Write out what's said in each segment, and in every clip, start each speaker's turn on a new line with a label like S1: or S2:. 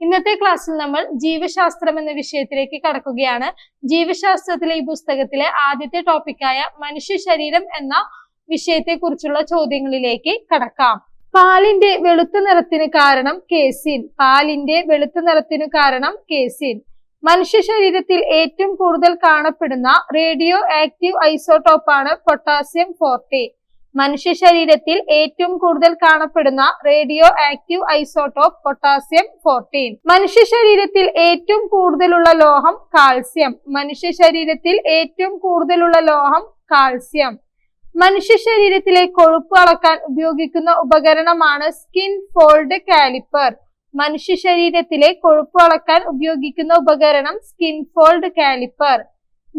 S1: ഇന്നത്തെ ക്ലാസ്സിൽ നമ്മൾ ജീവശാസ്ത്രം എന്ന വിഷയത്തിലേക്ക് കടക്കുകയാണ്. ജീവശാസ്ത്രത്തിലെ ഈ പുസ്തകത്തിലെ ആദ്യത്തെ ടോപ്പിക്കായ മനുഷ്യ ശരീരം എന്ന വിഷയത്തെ കുറിച്ചുള്ള ചോദ്യങ്ങളിലേക്ക് കടക്കാം. പാലിന്റെ വെളുത്ത നിറത്തിന് കാരണം കേസിൻ. പാലിന്റെ വെളുത്ത നിറത്തിന് കാരണം കേസിൻ. മനുഷ്യ ശരീരത്തിൽ ഏറ്റവും കൂടുതൽ കാണപ്പെടുന്ന radio active isotope potassium forty. മനുഷ്യ ശരീരത്തിൽ ഏറ്റവും കൂടുതൽ കാണപ്പെടുന്ന radio active isotope potassium fourteen മനുഷ്യ ശരീരത്തിൽ ഏറ്റവും കൂടുതലുള്ള ലോഹം കാൽസ്യം. മനുഷ്യ ശരീരത്തിൽ ഏറ്റവും കൂടുതലുള്ള ലോഹം കാൽസ്യം. മനുഷ്യ ശരീരത്തിലെ കൊഴുപ്പ് അളക്കാൻ ഉപയോഗിക്കുന്ന ഉപകരണമാണ് സ്കിൻ ഫോൾഡ് കാലിപ്പർ. മനുഷ്യ ശരീരത്തിലെ കൊഴുപ്പ് അളക്കാൻ ഉപയോഗിക്കുന്ന ഉപകരണം സ്കിൻ ഫോൾഡ് കാലിപ്പർ.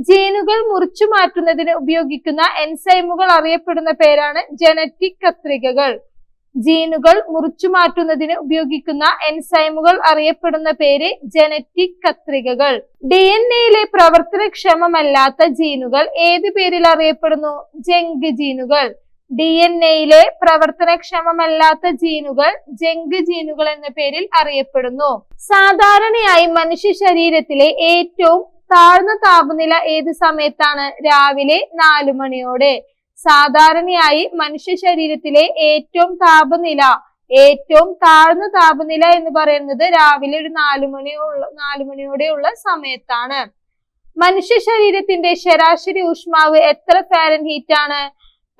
S1: ജീനുകൾ മുറിച്ചു മാറ്റുന്നതിന് ഉപയോഗിക്കുന്ന എൻസൈമുകൾ അറിയപ്പെടുന്ന പേരാണ് ജനറ്റിക് കത്രികകൾ. ജീനുകൾ മുറിച്ചു മാറ്റുന്നതിന് ഉപയോഗിക്കുന്ന എൻസൈമുകൾ അറിയപ്പെടുന്ന പേര് ജനറ്റിക് കത്രികകൾ. ഡി എൻ എയിലെ പ്രവർത്തനക്ഷമമല്ലാത്ത ജീനുകൾ ഏത് പേരിൽ അറിയപ്പെടുന്നു? ജങ്ക് ജീനുകൾ. ഡി എൻ എയിലെ പ്രവർത്തനക്ഷമമല്ലാത്ത ജീനുകൾ ജങ്ക് ജീനുകൾ എന്ന പേരിൽ അറിയപ്പെടുന്നു. സാധാരണയായി മനുഷ്യ ശരീരത്തിലെ ഏറ്റവും താഴ്ന്ന താപനില ഏത് സമയത്താണ്? രാവിലെ നാലു മണിയോടെ. സാധാരണയായി മനുഷ്യ ശരീരത്തിലെ ഏറ്റവും താപനില ഏറ്റവും താഴ്ന്ന താപനില എന്ന് പറയുന്നത് രാവിലെ ഒരു നാലു മണിയുള്ള നാലു മണിയോടെയുള്ള സമയത്താണ്. മനുഷ്യ ശരീരത്തിന്റെ ശരാശരി ഊഷ്മാവ് എത്ര ഫാരൻഹീറ്റ് ആണ്?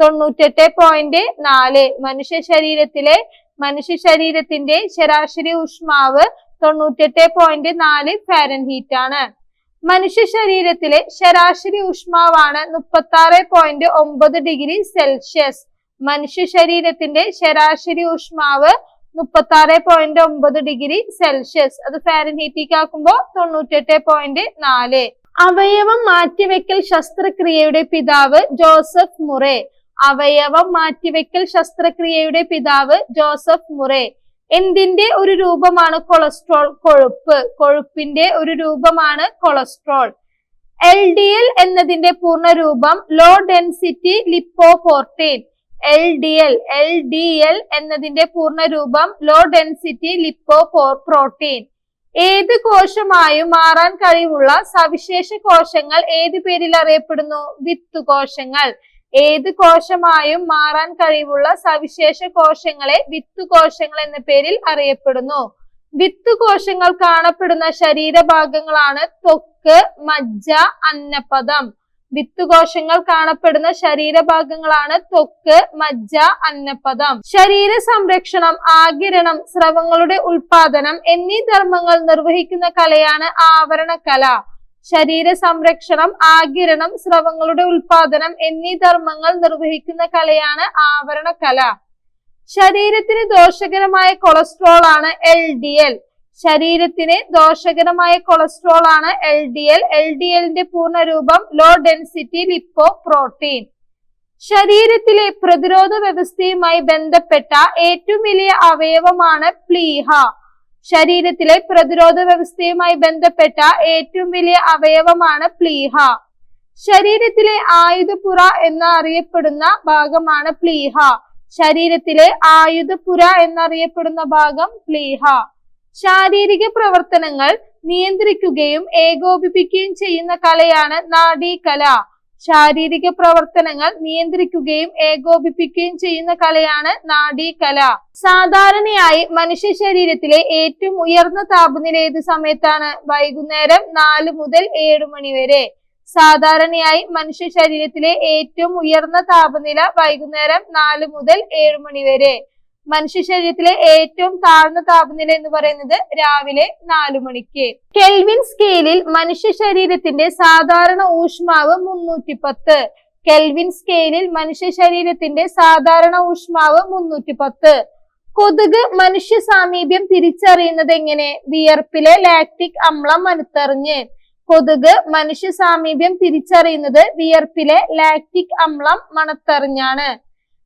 S1: തൊണ്ണൂറ്റെട്ട് പോയിന്റ് നാല്. മനുഷ്യ ശരീരത്തിലെ മനുഷ്യ ശരീരത്തിന്റെ ശരാശരി ഊഷ്മാവ് തൊണ്ണൂറ്റെട്ട് പോയിന്റ് നാല് ഫാരൻഹീറ്റ് ആണ്. മനുഷ്യ ശരീരത്തിലെ ശരാശരി ഊഷ്മാവാണ് മുപ്പത്തി ആറ് പോയിന്റ് ഒമ്പത് ഡിഗ്രി സെൽഷ്യസ് മനുഷ്യ ശരീരത്തിന്റെ ശരാശരി ഊഷ്മാവ് മുപ്പത്തി ആറ് പോയിന്റ് ഒമ്പത് ഡിഗ്രി സെൽഷ്യസ് അത് ഫാരൻഹീറ്റിക്ക് ആക്കുമ്പോൾ തൊണ്ണൂറ്റെട്ട് പോയിന്റ് നാല്. അവയവം മാറ്റിവെക്കൽ ശസ്ത്രക്രിയയുടെ പിതാവ് ജോസഫ് മുറേ. അവയവം മാറ്റിവെക്കൽ ശസ്ത്രക്രിയയുടെ പിതാവ് ജോസഫ് മുറേ. എന്തിന്റെ ഒരു രൂപമാണ് കൊളസ്ട്രോൾ? കൊഴുപ്പ്. കൊഴുപ്പിന്റെ ഒരു രൂപമാണ് കൊളസ്ട്രോൾ. എൽ ഡി എൽ എന്നതിന്റെ പൂർണരൂപം low density lipoprotein L D L L D L എന്നതിന്റെ പൂർണരൂപം ലോ ഡെൻസിറ്റി ലിപ്പോ പ്രോട്ടീൻ ഏത് കോശമായും മാറാൻ കഴിവുള്ള സവിശേഷ കോശങ്ങൾ ഏത് പേരിൽ അറിയപ്പെടുന്നു? വിത്ത് കോശങ്ങൾ. ഏത് കോശമായും മാറാൻ കഴിവുള്ള സവിശേഷ കോശങ്ങളെ വിത്തുകോശങ്ങൾ എന്ന പേരിൽ അറിയപ്പെടുന്നു. വിത്തുകോശങ്ങൾ കാണപ്പെടുന്ന ശരീരഭാഗങ്ങളാണ് തൊക്ക് മജ്ജ അന്നപദം വിത്തുകോശങ്ങൾ കാണപ്പെടുന്ന ശരീരഭാഗങ്ങളാണ് തൊക്ക് മജ്ജ അന്നപദം ശരീര സംരക്ഷണം ആകിരണം സ്രവങ്ങളുടെ ഉൽപാദനം എന്നീ ധർമ്മങ്ങൾ നിർവഹിക്കുന്ന കലയാണ് ആവരണകല ശരീര സംരക്ഷണം ആകിരണം സ്രവങ്ങളുടെ ഉൽപാദനം എന്നീ ധർമ്മങ്ങൾ നിർവഹിക്കുന്ന കലയാണ് ആവരണ കല ശരീരത്തിന് ദോഷകരമായ കൊളസ്ട്രോൾ ആണ് എൽ ഡി എൽ. ശരീരത്തിന് ദോഷകരമായ കൊളസ്ട്രോൾ ആണ് L D L. L D എല്ലിന്റെ പൂർണ രൂപം ലോ ഡെൻസിറ്റി ലിപ്പോ പ്രോട്ടീൻ ശരീരത്തിലെ പ്രതിരോധ വ്യവസ്ഥയുമായി ബന്ധപ്പെട്ട ഏറ്റവും വലിയ അവയവമാണ് പ്ലീഹ. ശരീരത്തിലെ പ്രതിരോധ വ്യവസ്ഥയുമായി ബന്ധപ്പെട്ട ഏറ്റവും വലിയ അവയവമാണ് പ്ലീഹ. ശരീരത്തിലെ ആയുധപുറ എന്നറിയപ്പെടുന്ന ഭാഗമാണ് പ്ലീഹ. ശരീരത്തിലെ ആയുധപുര എന്നറിയപ്പെടുന്ന ഭാഗം പ്ലീഹ. ശാരീരിക പ്രവർത്തനങ്ങൾ നിയന്ത്രിക്കുകയും ഏകോപിപ്പിക്കുകയും ചെയ്യുന്ന കലയാണ് നാഡീകല. ശാരീരിക പ്രവർത്തനങ്ങൾ നിയന്ത്രിക്കുകയും ഏകോപിപ്പിക്കുകയും ചെയ്യുന്ന കലയാണ് നാഡീകല. സാധാരണയായി മനുഷ്യ ശരീരത്തിലെ ഏറ്റവും ഉയർന്ന താപനില ഏത് സമയത്താണ്? വൈകുന്നേരം നാല് മുതൽ ഏഴ് മണി വരെ. സാധാരണയായി മനുഷ്യ ശരീരത്തിലെ ഏറ്റവും ഉയർന്ന താപനില വൈകുന്നേരം നാല് മുതൽ ഏഴ് മണി വരെ. മനുഷ്യ ശരീരത്തിലെ ഏറ്റവും താഴ്ന്ന താപനില എന്ന് പറയുന്നത് രാവിലെ നാലു മണിക്ക്. കെൽവിൻ സ്കെയിലിൽ മനുഷ്യ ശരീരത്തിന്റെ സാധാരണ ഊഷ്മാവ് മുന്നൂറ്റി പത്ത് കെൽവിൻ സ്കെയിലിൽ മനുഷ്യ ശരീരത്തിന്റെ സാധാരണ ഊഷ്മാവ് മുന്നൂറ്റി പത്ത് കൊതുക് മനുഷ്യ സാമീപ്യം തിരിച്ചറിയുന്നത് എങ്ങനെ? വിയർപ്പിലെ ലാക്ടിക് അമ്ലം അനുത്തറിഞ്ഞ്. കൊതുക് മനുഷ്യ സാമീപ്യം തിരിച്ചറിയുന്നത് വിയർപ്പിലെ ലാക്ടിക് അമ്ലം മണത്തറിഞ്ഞാണ്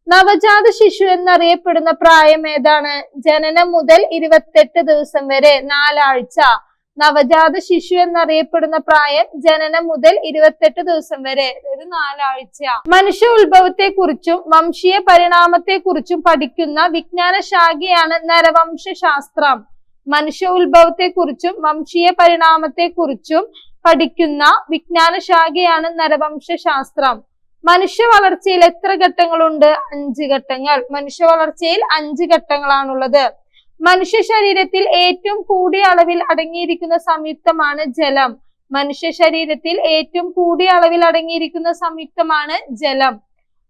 S1: നവജാത ശിശു എന്നറിയപ്പെടുന്ന പ്രായം ഏതാണ്? ജനനം മുതൽ ഇരുപത്തെട്ട് ദിവസം വരെ നാലാഴ്ച. നവജാത ശിശു എന്നറിയപ്പെടുന്ന പ്രായം ജനനം മുതൽ ഇരുപത്തെട്ട് ദിവസം വരെ അതായത് നാലാഴ്ച. മനുഷ്യ ഉത്ഭവത്തെ കുറിച്ചും വംശീയ പരിണാമത്തെ കുറിച്ചും പഠിക്കുന്ന വിജ്ഞാന ശാഖയാണ് നരവംശ ശാസ്ത്രം മനുഷ്യ ഉത്ഭവത്തെ കുറിച്ചും വംശീയ പരിണാമത്തെ കുറിച്ചും പഠിക്കുന്ന വിജ്ഞാന ശാഖയാണ് നരവംശ ശാസ്ത്രം മനുഷ്യ വളർച്ചയിൽ എത്ര ഘട്ടങ്ങളുണ്ട്? അഞ്ച് ഘട്ടങ്ങൾ. മനുഷ്യ വളർച്ചയിൽ അഞ്ച് ഘട്ടങ്ങളാണുള്ളത്. മനുഷ്യ ശരീരത്തിൽ ഏറ്റവും കൂടിയ അളവിൽ അടങ്ങിയിരിക്കുന്ന സംയുക്തമാണ് ജലം. മനുഷ്യ ശരീരത്തിൽ ഏറ്റവും കൂടിയ അളവിൽ അടങ്ങിയിരിക്കുന്ന സംയുക്തമാണ് ജലം.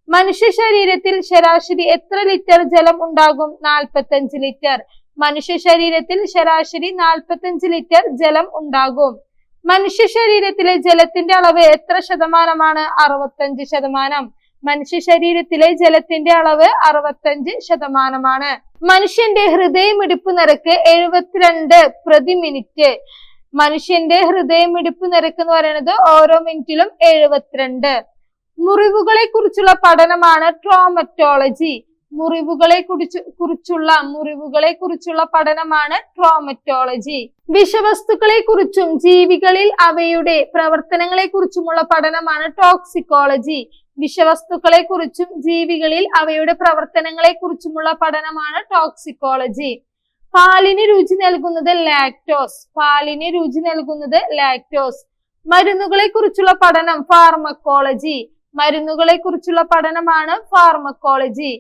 S1: മനുഷ്യ ശരീരത്തിൽ ശരാശരി എത്ര ലിറ്റർ ജലം ഉണ്ടാകും? നാൽപ്പത്തഞ്ച് ലിറ്റർ. മനുഷ്യ ശരീരത്തിൽ ശരാശരി നാൽപ്പത്തഞ്ച് ലിറ്റർ ജലം ഉണ്ടാകും. മനുഷ്യ ശരീരത്തിലെ ജലത്തിന്റെ അളവ് എത്ര ശതമാനമാണ്? അറുപത്തഞ്ച് ശതമാനം. മനുഷ്യ ശരീരത്തിലെ ജലത്തിന്റെ അളവ് അറുപത്തഞ്ച് ശതമാനമാണ്. മനുഷ്യന്റെ ഹൃദയമിടിപ്പ് നിരക്ക് എഴുപത്തിരണ്ട് പ്രതി മിനിറ്റ്. മനുഷ്യന്റെ ഹൃദയമിടിപ്പ് നിരക്ക് എന്ന് പറയുന്നത് ഓരോ മിനിറ്റിലും എഴുപത്തിരണ്ട്. മുറിവുകളെ കുറിച്ചുള്ള പഠനമാണ് ട്രോമറ്റോളജി. മുറിവുകളെ കുറിച്ച് കുറിച്ചുള്ള മുറിവുകളെ കുറിച്ചുള്ള പഠനമാണ് ട്രോമറ്റോളജി വിഷവസ്തുക്കളെ കുറിച്ചും ജീവികളിൽ അവയുടെ പ്രവർത്തനങ്ങളെ കുറിച്ചുമുള്ള പഠനമാണ് ടോക്സിക്കോളജി വിഷവസ്തുക്കളെ കുറിച്ചും ജീവികളിൽ അവയുടെ പ്രവർത്തനങ്ങളെ കുറിച്ചുമുള്ള പഠനമാണ് ടോക്സിക്കോളജി പാലിന് രുചി നൽകുന്നത് ലാക്ടോസ് പാലിന് രുചി നൽകുന്നത് ലാക്ടോസ് മരുന്നുകളെ കുറിച്ചുള്ള പഠനം ഫാർമക്കോളജി മരുന്നുകളെ കുറിച്ചുള്ള പഠനമാണ് ഫാർമക്കോളജി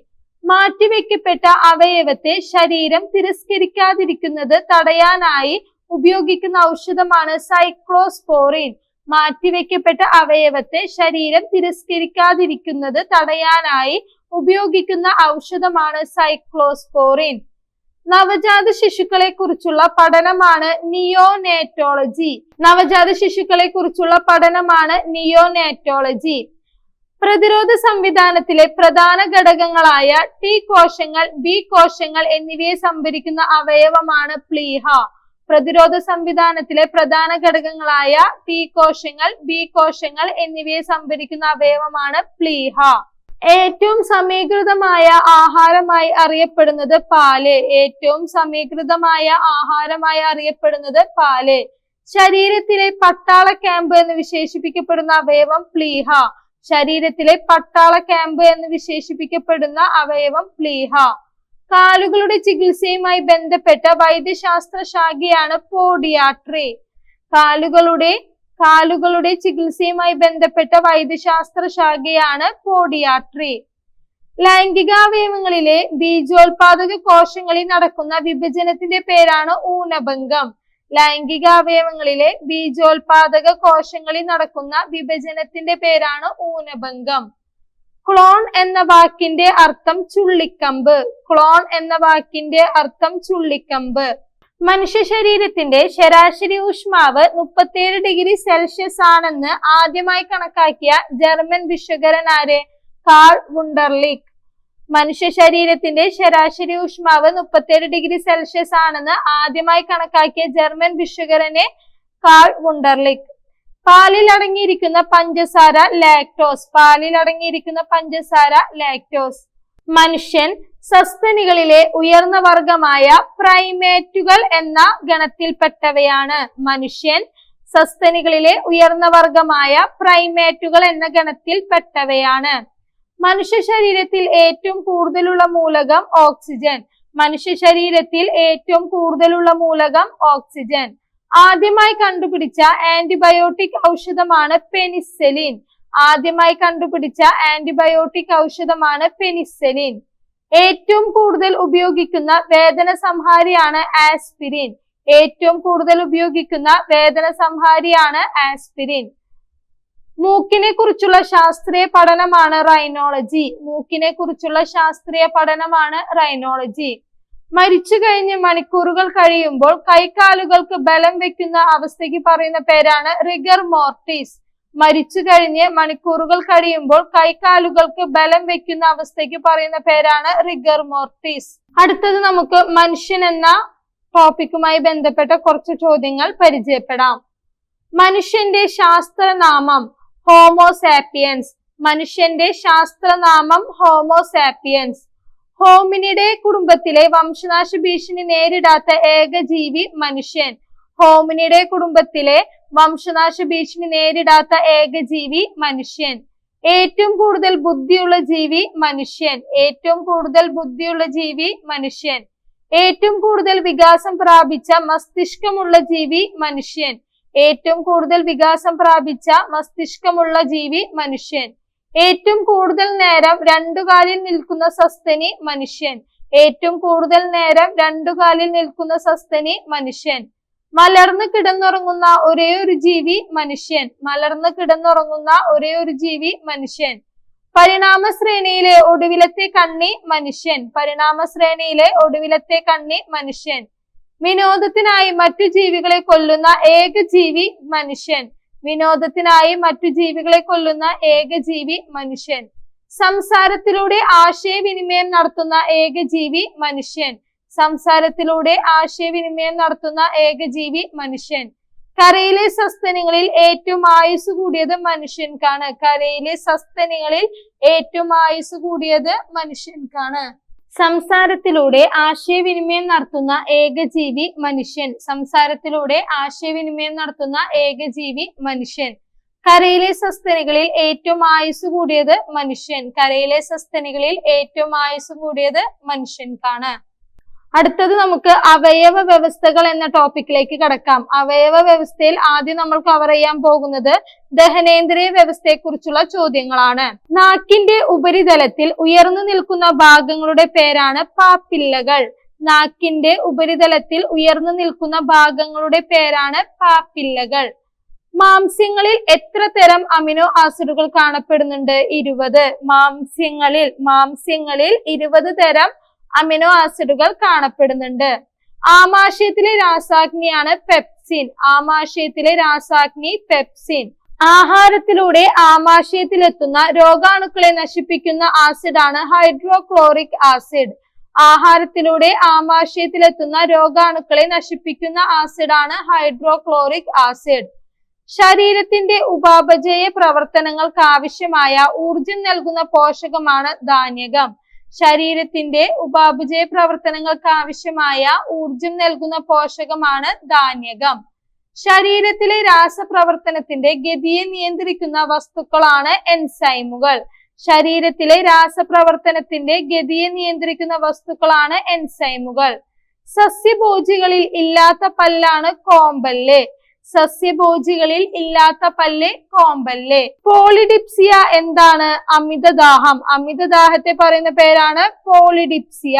S1: മാറ്റിവെക്കപ്പെട്ട അവയവത്തെ ശരീരം തിരസ്കരിക്കാതിരിക്കുന്നത് തടയാനായി ഉപയോഗിക്കുന്ന ഔഷധമാണ് സൈക്ലോസ്പോറിൻ. മാറ്റിവെക്കപ്പെട്ട അവയവത്തെ ശരീരം തിരസ്കരിക്കാതിരിക്കുന്നത് തടയാനായി ഉപയോഗിക്കുന്ന ഔഷധമാണ് സൈക്ലോസ്പോറിൻ. നവജാത ശിശുക്കളെ കുറിച്ചുള്ള പഠനമാണ് നിയോനേറ്റോളജി. നവജാത ശിശുക്കളെ കുറിച്ചുള്ള പഠനമാണ് നിയോനേറ്റോളജി. പ്രതിരോധ സംവിധാനത്തിലെ പ്രധാന ഘടകങ്ങളായ ടി കോശങ്ങൾ ബി കോശങ്ങൾ എന്നിവയെ സംഭരിക്കുന്ന അവയവമാണ് പ്ലീഹ. പ്രതിരോധ സംവിധാനത്തിലെ പ്രധാന ഘടകങ്ങളായ ടി കോശങ്ങൾ ബി കോശങ്ങൾ എന്നിവയെ സംഭരിക്കുന്ന അവയവമാണ് പ്ലീഹ. ഏറ്റവും സമീകൃതമായ ആഹാരമായി അറിയപ്പെടുന്നത് പാൽ. ഏറ്റവും സമീകൃതമായ ആഹാരമായി അറിയപ്പെടുന്നത് പാൽ. ശരീരത്തിലെ പട്ടാള ക്യാമ്പ് എന്ന് വിശേഷിപ്പിക്കപ്പെടുന്ന അവയവം പ്ലീഹ. ശരീരത്തിലെ പട്ടാള ക്യാമ്പ് എന്ന് വിശേഷിപ്പിക്കപ്പെടുന്ന അവയവം പ്ലീഹ. കാലുകളുടെ ചികിത്സയുമായി ബന്ധപ്പെട്ട വൈദ്യശാസ്ത്ര ശാഖയാണ് പോഡിയാട്രി. കാലുകളുടെ കാലുകളുടെ ചികിത്സയുമായി ബന്ധപ്പെട്ട വൈദ്യശാസ്ത്ര ശാഖയാണ് പോഡിയാട്രി. ലൈംഗികാവയവങ്ങളിലെ ബീജോത്പാദക കോശങ്ങളിൽ നടക്കുന്ന വിഭജനത്തിന്റെ പേരാണ് ഊനഭംഗം. ലൈംഗികാവയവങ്ങളിലെ ബീജോത്പാദക കോശങ്ങളിൽ നടക്കുന്ന വിഭജനത്തിന്റെ പേരാണ് ഊനഭംഗം. ക്ലോൺ എന്ന വാക്കിന്റെ അർത്ഥം ചുള്ളിക്കമ്പ്. ക്ലോൺ എന്ന വാക്കിന്റെ അർത്ഥം ചുള്ളിക്കമ്പ്. മനുഷ്യ ശരീരത്തിന്റെ ശരാശരി ഊഷ്മാവ് മുപ്പത്തിയേഴ് ഡിഗ്രി സെൽഷ്യസ് ആണെന്ന് ആദ്യമായി കണക്കാക്കിയ ജർമ്മൻ വിശ്വകരൻ ആര്? കാൾ വുണ്ടർലിക് മനുഷ്യ ശരീരത്തിന്റെ ശരാശരി ഊഷ്മാവ് മുപ്പത്തിയേഴ് ഡിഗ്രി സെൽഷ്യസ് ആണെന്ന് ആദ്യമായി കണക്കാക്കിയ ജർമ്മൻ വിശ്വകരനെ കാൾ വുണ്ടർലിക് പാലിൽ അടങ്ങിയിരിക്കുന്ന പഞ്ചസാര ലാക്ടോസ്. പാലിൽ അടങ്ങിയിരിക്കുന്ന പഞ്ചസാര ലാക്ടോസ്. മനുഷ്യൻ സസ്തനികളിലെ ഉയർന്ന വർഗമായ പ്രൈമേറ്റുകൾ എന്ന ഗണത്തിൽപ്പെട്ടവയാണ്. മനുഷ്യൻ സസ്തനികളിലെ ഉയർന്ന വർഗമായ പ്രൈമേറ്റുകൾ എന്ന ഗണത്തിൽപ്പെട്ടവയാണ്. മനുഷ്യ ശരീരത്തിൽ ഏറ്റവും കൂടുതലുള്ള മൂലകം ഓക്സിജൻ. മനുഷ്യ ശരീരത്തിൽ ഏറ്റവും കൂടുതലുള്ള മൂലകം ഓക്സിജൻ. ആദ്യമായി കണ്ടുപിടിച്ച ആന്റിബയോട്ടിക് ഔഷധമാണ് പെനിസെലിൻ. ആദ്യമായി കണ്ടുപിടിച്ച ആന്റിബയോട്ടിക് ഔഷധമാണ് പെനിസെലിൻ. ഏറ്റവും കൂടുതൽ ഉപയോഗിക്കുന്ന വേദന സംഹാരിയാണ് ആസ്പിരിൻ. ഏറ്റവും കൂടുതൽ ഉപയോഗിക്കുന്ന വേദന സംഹാരിയാണ് ആസ്പിരിൻ. മൂക്കിനെ കുറിച്ചുള്ള ശാസ്ത്രീയ പഠനമാണ് റൈനോളജി മൂക്കിനെ കുറിച്ചുള്ള ശാസ്ത്രീയ പഠനമാണ് റൈനോളജി മരിച്ചു കഴിഞ്ഞ് മണിക്കൂറുകൾ കഴിയുമ്പോൾ കൈകാലുകൾക്ക് ബലം വെക്കുന്ന അവസ്ഥയ്ക്ക് പറയുന്ന പേരാണ് റിഗർ മോർട്ടിസ് മരിച്ചു കഴിഞ്ഞ് മണിക്കൂറുകൾ കഴിയുമ്പോൾ കൈകാലുകൾക്ക് ബലം വെക്കുന്ന അവസ്ഥയ്ക്ക് പറയുന്ന പേരാണ് റിഗർ മോർട്ടിസ് അടുത്തത് നമുക്ക് മനുഷ്യൻ എന്ന ടോപ്പിക്കുമായി ബന്ധപ്പെട്ട കുറച്ച് ചോദ്യങ്ങൾ പരിചയപ്പെടാം. മനുഷ്യന്റെ ശാസ്ത്രനാമം ഹോമോസാപ്പിയൻസ് മനുഷ്യന്റെ ശാസ്ത്രനാമം ഹോമോസാപ്പിയൻസ് ഹോമിനിഡേ കുടുംബത്തിലെ വംശനാശ ഭീഷണി നേരിടാത്ത ഏക ജീവി മനുഷ്യൻ. ഹോമിനിഡേ കുടുംബത്തിലെ വംശനാശ ഭീഷണി നേരിടാത്ത ഏക ജീവി മനുഷ്യൻ. ഏറ്റവും കൂടുതൽ ബുദ്ധിയുള്ള ജീവി മനുഷ്യൻ. ഏറ്റവും കൂടുതൽ ബുദ്ധിയുള്ള ജീവി മനുഷ്യൻ. ഏറ്റവും കൂടുതൽ വികാസം പ്രാപിച്ച മസ്തിഷ്കമുള്ള ജീവി മനുഷ്യൻ. ഏറ്റവും കൂടുതൽ വികാസം പ്രാപിച്ച മസ്തിഷ്കമുള്ള ജീവി മനുഷ്യൻ. ഏറ്റവും കൂടുതൽ നേരം രണ്ടു കാലിൽ നിൽക്കുന്ന സസ്തനി മനുഷ്യൻ. ഏറ്റവും കൂടുതൽ നേരം രണ്ടു കാലിൽ നിൽക്കുന്ന സസ്തനി മനുഷ്യൻ. മലർന്ന് കിടന്നുറങ്ങുന്ന ഒരേ ഒരു ജീവി മനുഷ്യൻ. മലർന്ന് കിടന്നുറങ്ങുന്ന ഒരേ ഒരു ജീവി മനുഷ്യൻ. പരിണാമ ശ്രേണിയിലെ ഒടുവിലത്തെ കണ്ണി മനുഷ്യൻ. പരിണാമ ശ്രേണിയിലെ ഒടുവിലത്തെ കണ്ണി മനുഷ്യൻ. വിനോദത്തിനായി മറ്റു ജീവികളെ കൊല്ലുന്ന ഏക ജീവി മനുഷ്യൻ. വിനോദത്തിനായി മറ്റു ജീവികളെ കൊല്ലുന്ന ഏക ജീവി മനുഷ്യൻ. സംസാരത്തിലൂടെ ആശയവിനിമയം നടത്തുന്ന ഏക ജീവി മനുഷ്യൻ. സംസാരത്തിലൂടെ ആശയവിനിമയം നടത്തുന്ന ഏക ജീവി മനുഷ്യൻ. കരയിലെ സസ്തനികളിൽ ഏറ്റവും ആയുസ് കൂടിയത് മനുഷ്യൻക്കാണ് കരയിലെ സസ്തനികളിൽ ഏറ്റവും ആയുസ് കൂടിയത് മനുഷ്യൻക്കാണ് സംസാരത്തിലൂടെ ആശയവിനിമയം നടത്തുന്ന ഏകജീവി മനുഷ്യൻ. സംസാരത്തിലൂടെ ആശയവിനിമയം നടത്തുന്ന ഏകജീവി മനുഷ്യൻ. കരയിലെ സസ്തനികളിൽ ഏറ്റവും ആയുസ് കൂടിയത് മനുഷ്യൻ. കരയിലെ സസ്തനികളിൽ ഏറ്റവും ആയുസ് കൂടിയത് മനുഷ്യൻക്കാണ്. അടുത്തത് നമുക്ക് അവയവ വ്യവസ്ഥകൾ എന്ന ടോപ്പിക്കിലേക്ക് കടക്കാം. അവയവ വ്യവസ്ഥയിൽ ആദ്യം നമ്മൾ കവർ ചെയ്യാൻ പോകുന്നത് ദഹനേന്ദ്രിയ വ്യവസ്ഥയെ കുറിച്ചുള്ള ചോദ്യങ്ങളാണ്. നാക്കിന്റെ ഉപരിതലത്തിൽ ഉയർന്നു നിൽക്കുന്ന ഭാഗങ്ങളുടെ പേരാണ് പാപ്പില്ലകൾ. നാക്കിന്റെ ഉപരിതലത്തിൽ ഉയർന്നു നിൽക്കുന്ന ഭാഗങ്ങളുടെ പേരാണ് പാപ്പില്ലകൾ. മാംസ്യങ്ങളിൽ എത്ര തരം അമിനോ ആസിഡുകൾ കാണപ്പെടുന്നുണ്ട്? ഇരുപത്. മാംസ്യങ്ങളിൽ മാംസ്യങ്ങളിൽ ഇരുപത് തരം അമിനോ ആസിഡുകൾ കാണപ്പെടുന്നുണ്ട്. ആമാശയത്തിലെ രാസാഗ്നിയാണ് പെപ്സിൻ. ആമാശയത്തിലെ രാസാഗ്നി പെപ്സിൻ. ആഹാരത്തിലൂടെ ആമാശയത്തിലെത്തുന്ന രോഗാണുക്കളെ നശിപ്പിക്കുന്ന ആസിഡാണ് ഹൈഡ്രോക്ലോറിക് ആസിഡ്. ആഹാരത്തിലൂടെ ആമാശയത്തിലെത്തുന്ന രോഗാണുക്കളെ നശിപ്പിക്കുന്ന ആസിഡാണ് ഹൈഡ്രോക്ലോറിക് ആസിഡ്. ശരീരത്തിന്റെ ഉപാപചയ പ്രവർത്തനങ്ങൾക്ക് ആവശ്യമായ ഊർജം നൽകുന്ന പോഷകമാണ് ധാന്യകം. ശരീരത്തിന്റെ ഉപാപചയ പ്രവർത്തനങ്ങൾക്ക് ആവശ്യമായ ഊർജം നൽകുന്ന പോഷകമാണ് ധാന്യകം. ശരീരത്തിലെ രാസപ്രവർത്തനത്തിന്റെ ഗതിയെ നിയന്ത്രിക്കുന്ന വസ്തുക്കളാണ് എൻസൈമുകൾ. ശരീരത്തിലെ രാസപ്രവർത്തനത്തിന്റെ ഗതിയെ നിയന്ത്രിക്കുന്ന വസ്തുക്കളാണ് എൻസൈമുകൾ. സസ്യഭോജികളിൽ ഇല്ലാത്ത പല്ലാണ് കോമ്പല്ല്. സസ്യഭോജികളിൽ ഇല്ലാത്ത പല്ല് കോമ്പല്ല്. പോളിഡിപ്സിയ എന്താണ്? അമിതദാഹം. അമിതദാഹത്തെ പറയുന്ന പേരാണ് പോളിഡിപ്സിയ.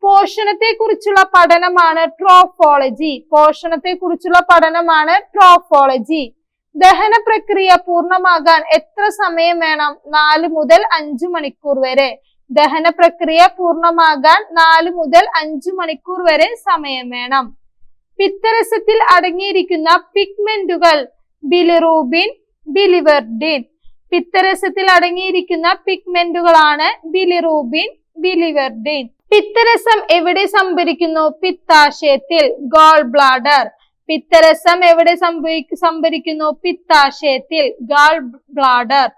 S1: പോഷണത്തെ കുറിച്ചുള്ള പഠനമാണ് ട്രോഫോളജി. പോഷണത്തെ കുറിച്ചുള്ള പഠനമാണ് ട്രോഫോളജി. ദഹന പ്രക്രിയ പൂർണമാകാൻ എത്ര സമയം വേണം? നാല് മുതൽ അഞ്ചു മണിക്കൂർ വരെ. ദഹന പ്രക്രിയ പൂർണമാകാൻ നാല് മുതൽ അഞ്ചു മണിക്കൂർ വരെ സമയം വേണം. പിത്തരസത്തിൽ അടങ്ങിയിരിക്കുന്ന പിഗ്മെന്റുകൾ. Bilirubin biliverdin. പിത്തരസത്തിൽ അടങ്ങിയിരിക്കുന്ന പിഗ്മെന്റുകളാണ് ബിലിറൂബിൻ ബിലിവർഡിൻ. പിത്തരസം എവിടെ സംഭരിക്കുന്നു? പിത്താശയത്തിൽ. ഗോൾ ബ്ലാഡർ പിത്തരസം എവിടെ സംഭരിക്കുന്നു? പിത്താശയത്തിൽ. ഗാൾ ബ്ലാഡർ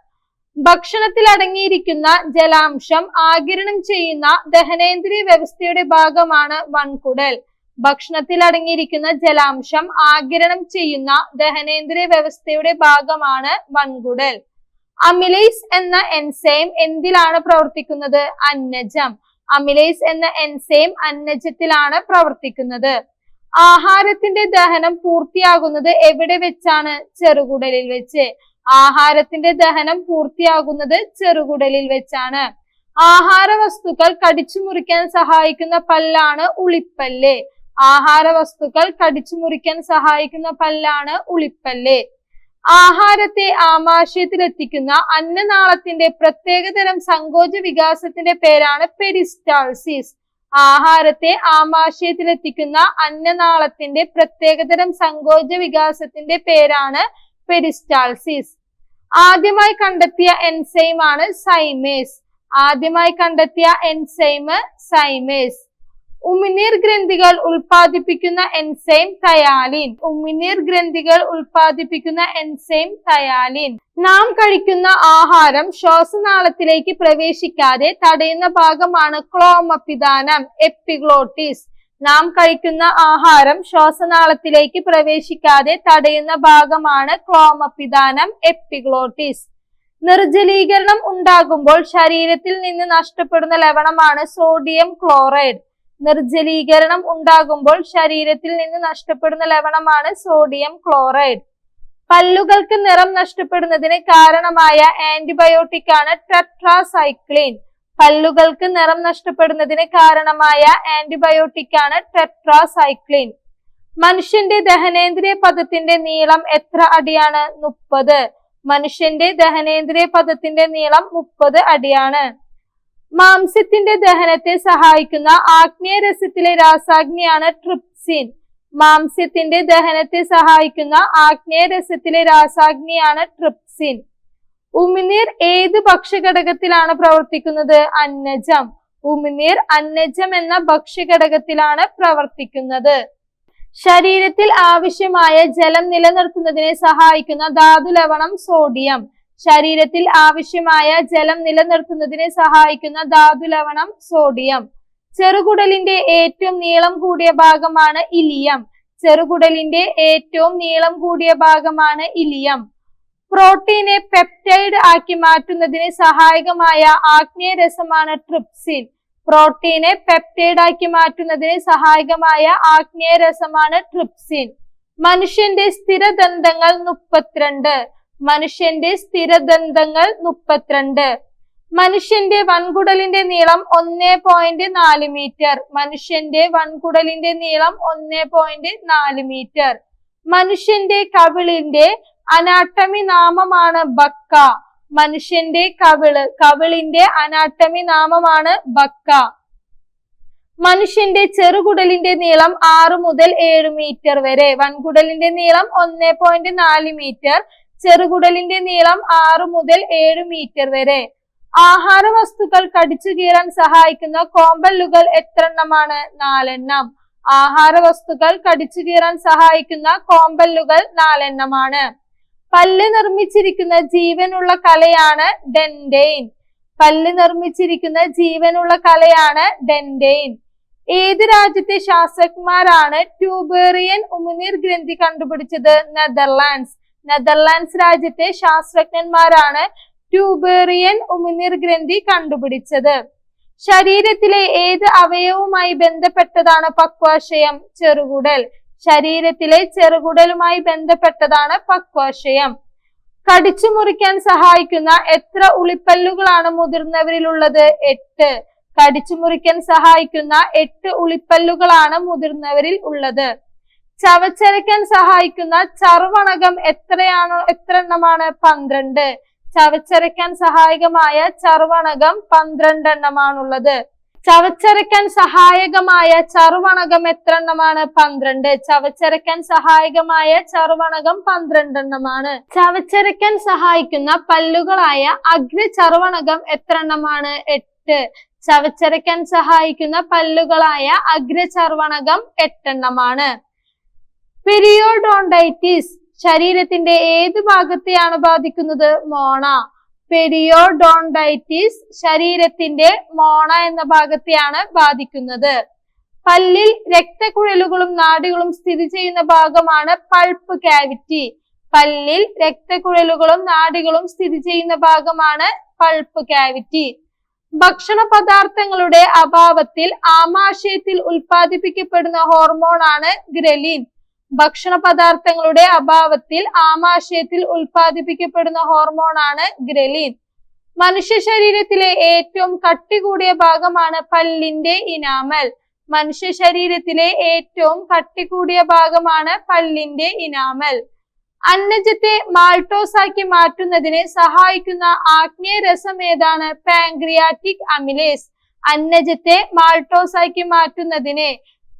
S1: ഭക്ഷണത്തിൽ അടങ്ങിയിരിക്കുന്ന ജലാംശം ആകിരണം ചെയ്യുന്ന ദഹനേന്ദ്രിയ വ്യവസ്ഥയുടെ ഭാഗമാണ് വൻകുടൽ. ഭക്ഷണത്തിൽ അടങ്ങിയിരിക്കുന്ന ജലാംശം ആഗിരണം ചെയ്യുന്ന ദഹനേന്ദ്രിയ വ്യവസ്ഥയുടെ ഭാഗമാണ് വൻകുടൽ. അമിലേസ് എന്ന എൻസൈം എന്തിലാണ് പ്രവർത്തിക്കുന്നത്? അന്നജം. അമിലേസ് എന്ന എൻസൈം അന്നജത്തിലാണ് പ്രവർത്തിക്കുന്നത്. ആഹാരത്തിന്റെ ദഹനം പൂർത്തിയാകുന്നത് എവിടെ വെച്ചാണ്? ചെറുകുടലിൽ വെച്ച്. ആഹാരത്തിന്റെ ദഹനം പൂർത്തിയാകുന്നത് ചെറുകുടലിൽ വെച്ചാണ്. ആഹാര വസ്തുക്കൾ കടിച്ചു മുറിക്കാൻ സഹായിക്കുന്ന പല്ലാണ് ഉളിപ്പല്ല്. ആഹാര വസ്തുക്കൾ കടിച്ചു മുറിക്കാൻ സഹായിക്കുന്ന പല്ലാണ് ഉളിപ്പല്ല്. ആഹാരത്തെ ആമാശയത്തിൽ എത്തിക്കുന്ന അന്നനാളത്തിന്റെ പ്രത്യേകതരം സങ്കോച വികാസത്തിന്റെ പേരാണ് പെരിസ്റ്റാൾസിസ്. ആഹാരത്തെ ആമാശയത്തിൽ എത്തിക്കുന്ന അന്നനാളത്തിന്റെ പ്രത്യേകതരം സങ്കോച വികാസത്തിന്റെ പേരാണ് പെരിസ്റ്റാൾസിസ്. ആദ്യമായി കണ്ടെത്തിയ എൻസൈമാണ് സൈമേസ്. ആദ്യമായി കണ്ടെത്തിയ എൻസൈമ് സൈമേസ്. ഉമിനീർ ഗ്രന്ഥികൾ ഉൽപ്പാദിപ്പിക്കുന്ന എൻസൈം തയാലിൻ ഉമിനീർ ഗ്രന്ഥികൾ ഉൽപ്പാദിപ്പിക്കുന്ന എൻസൈം തയാലിൻ നാം കഴിക്കുന്ന ആഹാരം ശ്വാസനാളത്തിലേക്ക് പ്രവേശിക്കാതെ തടയുന്ന ഭാഗമാണ് ക്ലോമപിദാനം എപ്പിഗ്ലോട്ടിസ്. നാം കഴിക്കുന്ന ആഹാരം ശ്വാസനാളത്തിലേക്ക് പ്രവേശിക്കാതെ തടയുന്ന ഭാഗമാണ് ക്ലോമപിദാനം എപ്പിഗ്ലോട്ടിസ്. നിർജലീകരണം ഉണ്ടാകുമ്പോൾ ശരീരത്തിൽ നിന്ന് നഷ്ടപ്പെടുന്ന ലവണമാണ് സോഡിയം ക്ലോറൈഡ് നിർജലീകരണം ഉണ്ടാകുമ്പോൾ ശരീരത്തിൽ നിന്ന് നഷ്ടപ്പെടുന്ന ലവണമാണ് സോഡിയം ക്ലോറൈഡ് പല്ലുകൾക്ക് നിറം നഷ്ടപ്പെടുന്നതിന് കാരണമായ ആന്റിബയോട്ടിക് ആണ് ടെട്രാസൈക്ലിൻ പല്ലുകൾക്ക് നിറം നഷ്ടപ്പെടുന്നതിന് കാരണമായ ആന്റിബയോട്ടിക് ആണ് ടെട്രാസൈക്ലിൻ മനുഷ്യന്റെ ദഹനേന്ദ്രിയ പദത്തിന്റെ നീളം എത്ര അടിയാണ്? മുപ്പത്. മനുഷ്യന്റെ ദഹനേന്ദ്രിയ പദത്തിന്റെ നീളം മുപ്പത് അടിയാണ്. മാംസ്യത്തിന്റെ ദഹനത്തെ സഹായിക്കുന്ന ആഗ്നേയരസത്തിലെ രാസാഗ്നിയാണ് ട്രിപ്സിൻ. മാംസ്യത്തിന്റെ ദഹനത്തെ സഹായിക്കുന്ന ആഗ്നേയരസത്തിലെ രാസാഗ്നിയാണ് ട്രിപ്സിൻ. ഉമിനീർ ഏത് ഭക്ഷ്യഘടകത്തിലാണ് പ്രവർത്തിക്കുന്നത്? അന്നജം. ഉമിനീർ അന്നജം എന്ന ഭക്ഷ്യഘടകത്തിലാണ് പ്രവർത്തിക്കുന്നത്. ശരീരത്തിൽ ആവശ്യമായ ജലം നിലനിർത്തുന്നതിനെ സഹായിക്കുന്ന ധാതു ലവണം സോഡിയം. ശരീരത്തിൽ ആവശ്യമായ ജലം നിലനിർത്തുന്നതിനെ സഹായിക്കുന്ന ധാതുലവണം സോഡിയം ചെറുകുടലിന്റെ ഏറ്റവും നീളം കൂടിയ ഭാഗമാണ് ഇലിയം. ചെറുകുടലിന്റെ ഏറ്റവും നീളം കൂടിയ ഭാഗമാണ് ഇലിയം. പ്രോട്ടീനെ പെപ്റ്റൈഡ് ആക്കി മാറ്റുന്നതിന് സഹായകമായ ആഗ്നേയ രസമാണ് ട്രിപ്സിൻ. പ്രോട്ടീനെ പെപ്റ്റൈഡ് ആക്കി മാറ്റുന്നതിന് സഹായകമായ ആഗ്നേയ രസമാണ് ട്രിപ്സിൻ. മനുഷ്യന്റെ സ്ഥിരദന്തങ്ങൾ മുപ്പത്തിരണ്ട്. മനുഷ്യന്റെ സ്ഥിരദന്തങ്ങൾ മുപ്പത്തിരണ്ട്. മനുഷ്യന്റെ വൻകുടലിന്റെ നീളം ഒന്നേ പോയിന്റ് നാല് മീറ്റർ മനുഷ്യന്റെ വൻകുടലിന്റെ നീളം ഒന്നേ പോയിന്റ് നാല് മീറ്റർ മനുഷ്യന്റെ കവിളിന്റെ അനാട്ടമി നാമമാണ് ബക്ക. മനുഷ്യന്റെ കവിൾ കവിളിന്റെ അനാട്ടമി നാമമാണ് ബക്ക. മനുഷ്യന്റെ ചെറുകുടലിന്റെ നീളം ആറ് മുതൽ ഏഴ് മീറ്റർ വരെ. വൻകുടലിന്റെ നീളം ഒന്നേ പോയിന്റ് നാല് മീറ്റർ ചെറുകുടലിന്റെ നീളം ആറ് മുതൽ ഏഴ് മീറ്റർ വരെ. ആഹാര വസ്തുക്കൾ കടിച്ചു കീറാൻ സഹായിക്കുന്ന കോമ്പല്ലുകൾ എത്രണ്ണമാണ്? നാലെണ്ണം. ആഹാര വസ്തുക്കൾ കടിച്ചു കീറാൻ സഹായിക്കുന്ന കോമ്പല്ലുകൾ നാലെണ്ണമാണ്. പല്ല് നിർമ്മിച്ചിരിക്കുന്ന ജീവനുള്ള കലയാണ് ഡെൻഡെയിൻ പല്ല് നിർമ്മിച്ചിരിക്കുന്ന ജീവനുള്ള കലയാണ് ഡെൻഡെയിൻ ഏത് രാജ്യത്തെ ശാസ്ത്രജ്ഞന്മാരാണ് ട്യൂബേറിയൻ ഉമിനീർ ഗ്രന്ഥി കണ്ടുപിടിച്ചത്? നെതർലാൻഡ്സ്. നെതർലാൻഡ്സ് രാജ്യത്തെ ശാസ്ത്രജ്ഞന്മാരാണ് ട്യൂബേറിയൻ ഉമിനീർ ഗ്രന്ഥി കണ്ടുപിടിച്ചത്. ശരീരത്തിലെ ഏത് അവയവുമായി ബന്ധപ്പെട്ടതാണ് പക്വാശയം ചെറുകുടൽ? ശരീരത്തിലെ ചെറുകുടലുമായി ബന്ധപ്പെട്ടതാണ് പക്വാശയം. കടിച്ചു മുറിക്കാൻ സഹായിക്കുന്ന എത്ര ഉളിപ്പല്ലുകളാണ് മുതിർന്നവരിലുള്ളത്? എട്ട്. കടിച്ചു മുറിക്കാൻ സഹായിക്കുന്ന എട്ട് ഉളിപ്പല്ലുകളാണ് മുതിർന്നവരിൽ ഉള്ളത്. ചവച്ചരയ്ക്കാൻ സഹായിക്കുന്ന ചർവണകം എത്രയാണോ എത്ര എണ്ണമാണ് പന്ത്രണ്ട്. ചവച്ചരയ്ക്കാൻ സഹായകമായ ചർവണകം പന്ത്രണ്ട് എണ്ണമാണുള്ളത് ചവച്ചരയ്ക്കാൻ സഹായകമായ ചർവണകം എത്ര എണ്ണമാണ് പന്ത്രണ്ട്. ചവച്ചരയ്ക്കാൻ സഹായകമായ ചർവണകം പന്ത്രണ്ട് എണ്ണമാണ് ചവച്ചരയ്ക്കാൻ സഹായിക്കുന്ന പല്ലുകളായ അഗ്നി ചർവണകം എത്ര എണ്ണമാണ് എട്ട്. ചവച്ചരയ്ക്കാൻ സഹായിക്കുന്ന പല്ലുകളായ അഗ്നി ചർവണകം എട്ടെണ്ണമാണ്. പെരിയോഡോണ്ടൈറ്റിസ് ശരീരത്തിന്റെ ഏത് ഭാഗത്തെയാണ് ബാധിക്കുന്നത്? മോണ. പെരിയോഡോണ്ടൈറ്റിസ് ശരീരത്തിന്റെ മോണ എന്ന ഭാഗത്തെയാണ് ബാധിക്കുന്നത്. പല്ലിൽ രക്തക്കുഴലുകളും നാഡികളും സ്ഥിതി ചെയ്യുന്ന ഭാഗമാണ് പൾപ്പ് കാവിറ്റി പല്ലിൽ രക്തക്കുഴലുകളും നാഡികളും സ്ഥിതി ചെയ്യുന്ന ഭാഗമാണ് പൾപ്പ് കാവിറ്റി ഭക്ഷണ പദാർത്ഥങ്ങളുടെ അഭാവത്തിൽ ആമാശയത്തിൽ ഉൽപ്പാദിപ്പിക്കപ്പെടുന്ന ഹോർമോണാണ് ഗ്രലിൻ. ഭക്ഷണ പദാർത്ഥങ്ങളുടെ അഭാവത്തിൽ ആമാശയത്തിൽ ഉൽപ്പാദിപ്പിക്കപ്പെടുന്ന ഹോർമോണാണ് ഗ്രലിൻ. മനുഷ്യ ശരീരത്തിലെ ഏറ്റവും കട്ടി കൂടിയ ഭാഗമാണ് പല്ലിന്റെ ഇനാമൽ. മനുഷ്യ ശരീരത്തിലെ ഏറ്റവും കട്ടി കൂടിയ ഭാഗമാണ് പല്ലിന്റെ ഇനാമൽ. അന്നജത്തെ മാൾട്ടോസ് ആക്കി മാറ്റുന്നതിന് സഹായിക്കുന്ന ആഗ്നേയ രസം ഏതാണ്? Pancreatic amylase. അന്നജത്തെ മാൾട്ടോസ് ആക്കി മാറ്റുന്നതിന്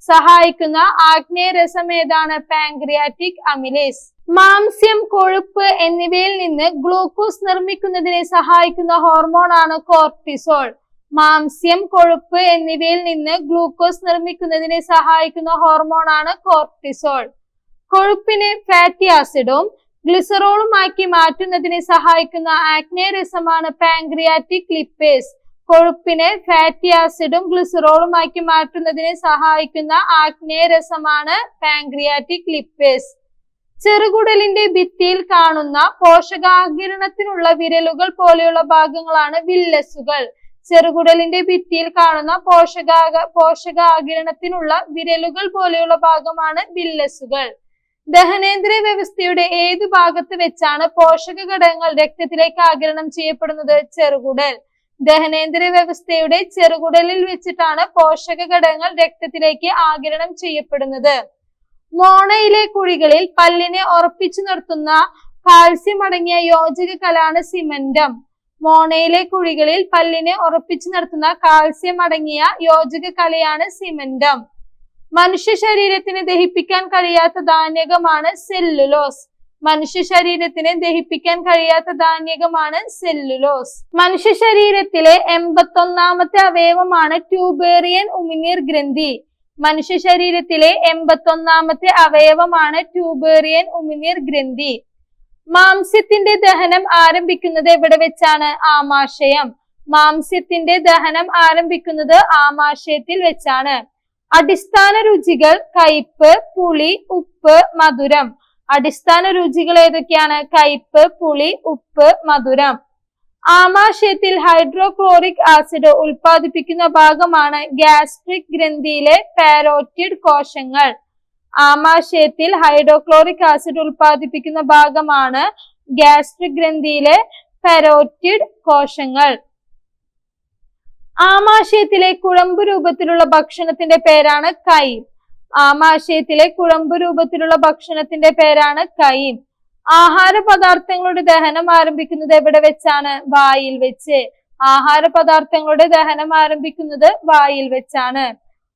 S1: സഹായിക്കുന്ന ആഗ്നേയ രസം ഏതാണ്? പാങ്ക്രിയാറ്റിക് അമിലേസ് മാംസ്യം കൊഴുപ്പ് എന്നിവയിൽ നിന്ന് ഗ്ലൂക്കോസ് നിർമ്മിക്കുന്നതിനെ സഹായിക്കുന്ന ഹോർമോൺ ആണ് കോർട്ടിസോൾ മാംസ്യം കൊഴുപ്പ് എന്നിവയിൽ നിന്ന് ഗ്ലൂക്കോസ് നിർമ്മിക്കുന്നതിനെ സഹായിക്കുന്ന ഹോർമോൺ ആണ് കോർട്ടിസോൾ കൊഴുപ്പിനെ ഫാറ്റി ആസിഡും ഗ്ലിസറോളുമാക്കി മാറ്റുന്നതിനെ സഹായിക്കുന്ന ആക്നെ രസമാണ് പാങ്ക്രിയാറ്റിക് ലിപ്പേസ് കൊഴുപ്പിനെ ഫാറ്റി ആസിഡും ഗ്ലിസറോളുമാക്കി മാറ്റുന്നതിനെ സഹായിക്കുന്ന ആഗ്നേയ രസമാണ് പാങ്ക്രിയാറ്റിക് ലിപ്പേസ് ചെറുകുടലിന്റെ ഭിത്തിയിൽ കാണുന്ന പോഷകാകിരണത്തിനുള്ള വിരലുകൾ പോലെയുള്ള ഭാഗങ്ങളാണ് വില്ലസുകൾ. ചെറുകുടലിന്റെ ഭിത്തിയിൽ കാണുന്ന പോഷകാക പോഷകാകിരണത്തിനുള്ള വിരലുകൾ പോലെയുള്ള ഭാഗമാണ് വില്ലസുകൾ. ദഹനേന്ദ്രിയ വ്യവസ്ഥയുടെ ഏത് ഭാഗത്ത് വെച്ചാണ് പോഷക ഘടകങ്ങൾ രക്തത്തിലേക്ക് ആകിരണം ചെയ്യപ്പെടുന്നത്? ചെറുകുടൽ. ദഹനേന്ദ്രിയ വ്യവസ്ഥയുടെ ചെറുകുടലിൽ വെച്ചിട്ടാണ് പോഷക ഘടകങ്ങൾ രക്തത്തിലേക്ക് ആകിരണം ചെയ്യപ്പെടുന്നത്. മോണയിലെ കുഴികളിൽ പല്ലിനെ ഉറപ്പിച്ചു നിർത്തുന്ന കാൽസ്യം അടങ്ങിയ യോജക കലാണ് സിമന്റം. മോണയിലെ കുഴികളിൽ പല്ലിനെ ഉറപ്പിച്ചു നിർത്തുന്ന കാൽസ്യം അടങ്ങിയ യോജക കലയാണ് സിമന്റം. മനുഷ്യ ശരീരത്തിന് ദഹിപ്പിക്കാൻ കഴിയാത്ത ധാന്യകമാണ് സെല്ലുലോസ്. മനുഷ്യ ശരീരത്തിന് ദഹിപ്പിക്കാൻ കഴിയാത്ത ധാന്യകമാണ് സെല്ലുലോസ് മനുഷ്യ ശരീരത്തിലെ എൺപത്തൊന്നാമത്തെ അവയവമാണ് ട്യൂബേറിയൻ ഉമിനീർ ഗ്രന്ഥി. മനുഷ്യ ശരീരത്തിലെ എൺപത്തൊന്നാമത്തെ അവയവമാണ് ട്യൂബേറിയൻ ഉമിനീർ ഗ്രന്ഥി. മാംസ്യത്തിന്റെ ദഹനം ആരംഭിക്കുന്നത് എവിടെ വെച്ചാണ്? ആമാശയം. മാംസ്യത്തിന്റെ ദഹനം ആരംഭിക്കുന്നത് ആമാശയത്തിൽ വെച്ചാണ്. അടിസ്ഥാന രുചികൾ കയ്പ് പുളി ഉപ്പ് മധുരം. അടിസ്ഥാന രുചികൾ ഏതൊക്കെയാണ്? കയ്പ് പുളി ഉപ്പ് മധുരം. ആമാശയത്തിൽ ഹൈഡ്രോക്ലോറിക് ആസിഡ് ഉൽപ്പാദിപ്പിക്കുന്ന ഭാഗമാണ് ഗ്യാസ്ട്രിക് ഗ്രന്ഥിയിലെ പാരോറ്റിഡ് കോശങ്ങൾ. ആമാശയത്തിൽ ഹൈഡ്രോക്ലോറിക് ആസിഡ് ഉൽപ്പാദിപ്പിക്കുന്ന ഭാഗമാണ് ഗ്യാസ്ട്രിക് ഗ്രന്ഥിയിലെ പാരോറ്റിഡ് കോശങ്ങൾ. ആമാശയത്തിലെ കുഴമ്പ് രൂപത്തിലുള്ള ഭക്ഷണത്തിന്റെ പേരാണ് കൈം ആമാശയത്തിലെ കുഴമ്പ് രൂപത്തിലുള്ള ഭക്ഷണത്തിന്റെ പേരാണ് കൈം. ആഹാര പദാർത്ഥങ്ങളുടെ ദഹനം ആരംഭിക്കുന്നത് എവിടെ വെച്ചാണ്? വായിൽ വെച്ച്. ആഹാര പദാർത്ഥങ്ങളുടെ ദഹനം ആരംഭിക്കുന്നത് വായിൽ വെച്ചാണ്.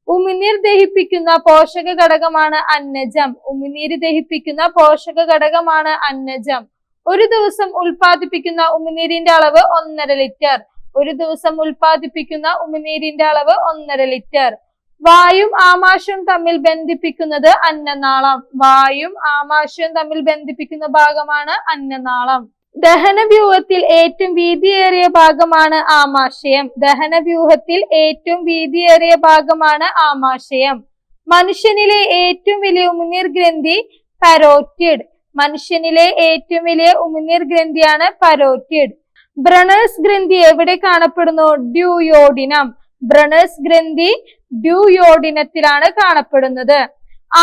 S1: ഉമിനീർ ദഹിപ്പിക്കുന്ന പോഷക ഘടകമാണ് അന്നജം. ഉമിനീര് ദഹിപ്പിക്കുന്ന പോഷക ഘടകമാണ് അന്നജം. ഒരു ദിവസം ഉൽപ്പാദിപ്പിക്കുന്ന ഉമിനീരിന്റെ അളവ് ഒന്നര ലിറ്റർ. ഒരു ദിവസം ഉൽപ്പാദിപ്പിക്കുന്ന ഉമിനീരിന്റെ അളവ് ഒന്നര ലിറ്റർ. വായും ആമാശയും തമ്മിൽ ബന്ധിപ്പിക്കുന്നത് അന്നനാളം. വായും ആമാശയും തമ്മിൽ ബന്ധിപ്പിക്കുന്ന ഭാഗമാണ് അന്നനാളം. ദഹനവ്യൂഹത്തിൽ ഏറ്റവും വീതിയേറിയ ഭാഗമാണ് ആമാശയം. ദഹനവ്യൂഹത്തിൽ ഏറ്റവും വീതിയേറിയ ഭാഗമാണ് ആമാശയം. മനുഷ്യനിലെ ഏറ്റവും വലിയ ഉമിനീർ ഗ്രന്ഥി പരോറ്റിഡ്. മനുഷ്യനിലെ ഏറ്റവും വലിയ ഉമിനീർ ഗ്രന്ഥിയാണ് പരോറ്റിഡ്. ബ്രണേഴ്സ് ഗ്രന്ഥി എവിടെ കാണപ്പെടുന്നു? ഡ്യൂയോഡിനം. ബ്രണേഴ്സ് ഗ്രന്ഥി ഡ്യൂയോഡിനത്തിലാണ് കാണപ്പെടുന്നത്.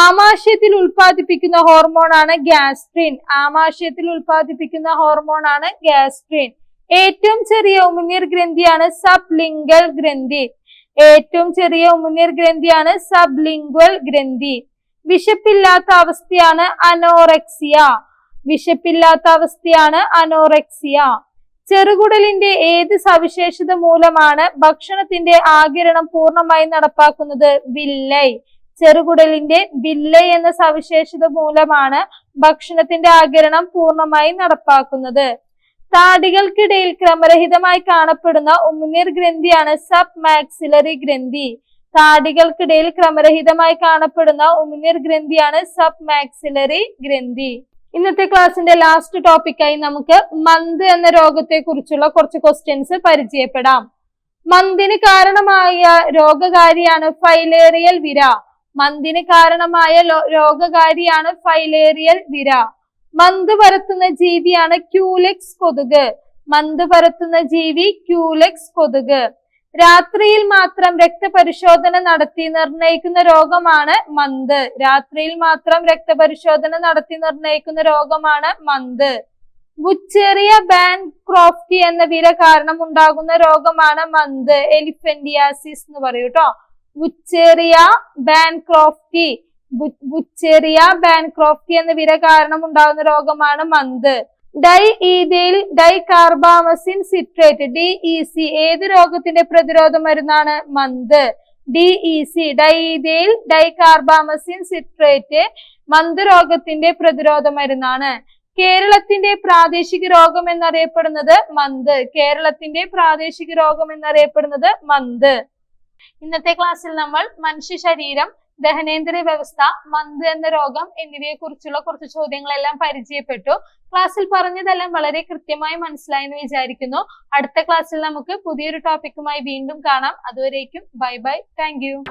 S1: ആമാശയത്തിൽ ഉൽപ്പാദിപ്പിക്കുന്ന ഹോർമോണാണ് ഗ്യാസ്ട്രിൻ ആമാശയത്തിൽ ഉൽപ്പാദിപ്പിക്കുന്ന ഹോർമോണാണ് ഗ്യാസ്ട്രിൻ ഏറ്റവും ചെറിയ ഉമിനീർ ഗ്രന്ഥിയാണ് സബ് ലിംഗൽ ഗ്രന്ഥി. ഏറ്റവും ചെറിയ ഉമിനീർ ഗ്രന്ഥിയാണ് സബ് ലിംഗ്വൽ ഗ്രന്ഥി. വിശപ്പില്ലാത്ത അവസ്ഥയാണ് അനോറെക്സിയ വിശപ്പില്ലാത്ത അവസ്ഥയാണ് അനോറെക്സിയ ചെറുകുടലിന്റെ ഏത് സവിശേഷത മൂലമാണ് ഭക്ഷണത്തിന്റെ ആകിരണം പൂർണമായി നടപ്പാക്കുന്നത്? വില്ലൈ. ചെറുകുടലിന്റെ വില്ലൈ എന്ന സവിശേഷത മൂലമാണ് ഭക്ഷണത്തിന്റെ ആകിരണം പൂർണമായി നടപ്പാക്കുന്നത്. താടികൾക്കിടയിൽ ക്രമരഹിതമായി കാണപ്പെടുന്ന ഉമിനീർ ഗ്രന്ഥിയാണ് സബ് മാക്സിലറി ഗ്രന്ഥി. താടികൾക്കിടയിൽ ക്രമരഹിതമായി കാണപ്പെടുന്ന ഉമിനീർ ഗ്രന്ഥിയാണ് സബ് മാക്സിലറി ഗ്രന്ഥി. ഇന്നത്തെ ക്ലാസ്സിന്റെ ലാസ്റ്റ് ടോപ്പിക്കായി നമുക്ക് മന്ത് എന്ന രോഗത്തെ കുറിച്ചുള്ള കുറച്ച് ക്വസ്റ്റ്യൻസ് പരിചയപ്പെടാം. മന്തിന് കാരണമായ രോഗകാരിയാണ് ഫൈലേറിയൽ വിര. മന്തിന് കാരണമായ രോഗകാരിയാണ് ഫൈലേറിയൽ വിര. മന്ത് പരത്തുന്ന ജീവിയാണ് ക്യൂലെക്സ് കൊതുക്. മന്ത് പരത്തുന്ന ജീവി ക്യൂലെക്സ് കൊതുക്. രാത്രിയിൽ മാത്രം രക്തപരിശോധന നടത്തി നിർണയിക്കുന്ന രോഗമാണ് മന്ത്. രാത്രിയിൽ മാത്രം രക്തപരിശോധന നടത്തി നിർണയിക്കുന്ന രോഗമാണ് മന്ത്. ബുച്ചേറിയ ബാൻ ക്രോഫ്റ്റി എന്ന വിര കാരണം ഉണ്ടാകുന്ന രോഗമാണ് മന്ത്. എലിഫന്റിയാസിസ് എന്ന് പറയൂ കേട്ടോ ബുച്ചേറിയ ബാൻ ക്രോഫ്റ്റി ബുച്ചേറിയ ബാൻ ക്രോഫ്റ്റി എന്ന വിര കാരണം ഉണ്ടാകുന്ന രോഗമാണ് month. Diethylcarbamazine citrate D E C ഏത് രോഗത്തിന്റെ പ്രതിരോധ മരുന്നാണ്? Month. D E C diethylcarbamazine citrate month രോഗത്തിന്റെ പ്രതിരോധ മരുന്നാണ്. കേരളത്തിന്റെ പ്രാദേശിക രോഗം എന്നറിയപ്പെടുന്നത് മന്ത്. കേരളത്തിന്റെ പ്രാദേശിക രോഗം എന്നറിയപ്പെടുന്നത് മന്ത്. ഇന്നത്തെ ക്ലാസ്സിൽ നമ്മൾ മനുഷ്യ ശരീരം ദഹനേന്ദ്രിയ വ്യവസ്ഥ മന്ത് എന്ന രോഗം എന്നിവയെ കുറിച്ചുള്ള കുറച്ച് ചോദ്യങ്ങളെല്ലാം പരിചയപ്പെട്ടു. ക്ലാസ്സിൽ പറഞ്ഞതെല്ലാം വളരെ കൃത്യമായി മനസ്സിലായെന്ന് വിചാരിക്കുന്നു. അടുത്ത ക്ലാസ്സിൽ നമുക്ക് പുതിയൊരു ടോപ്പിക്കുമായി വീണ്ടും കാണാം. അതുവരേക്കും ബൈ ബൈ. താങ്ക്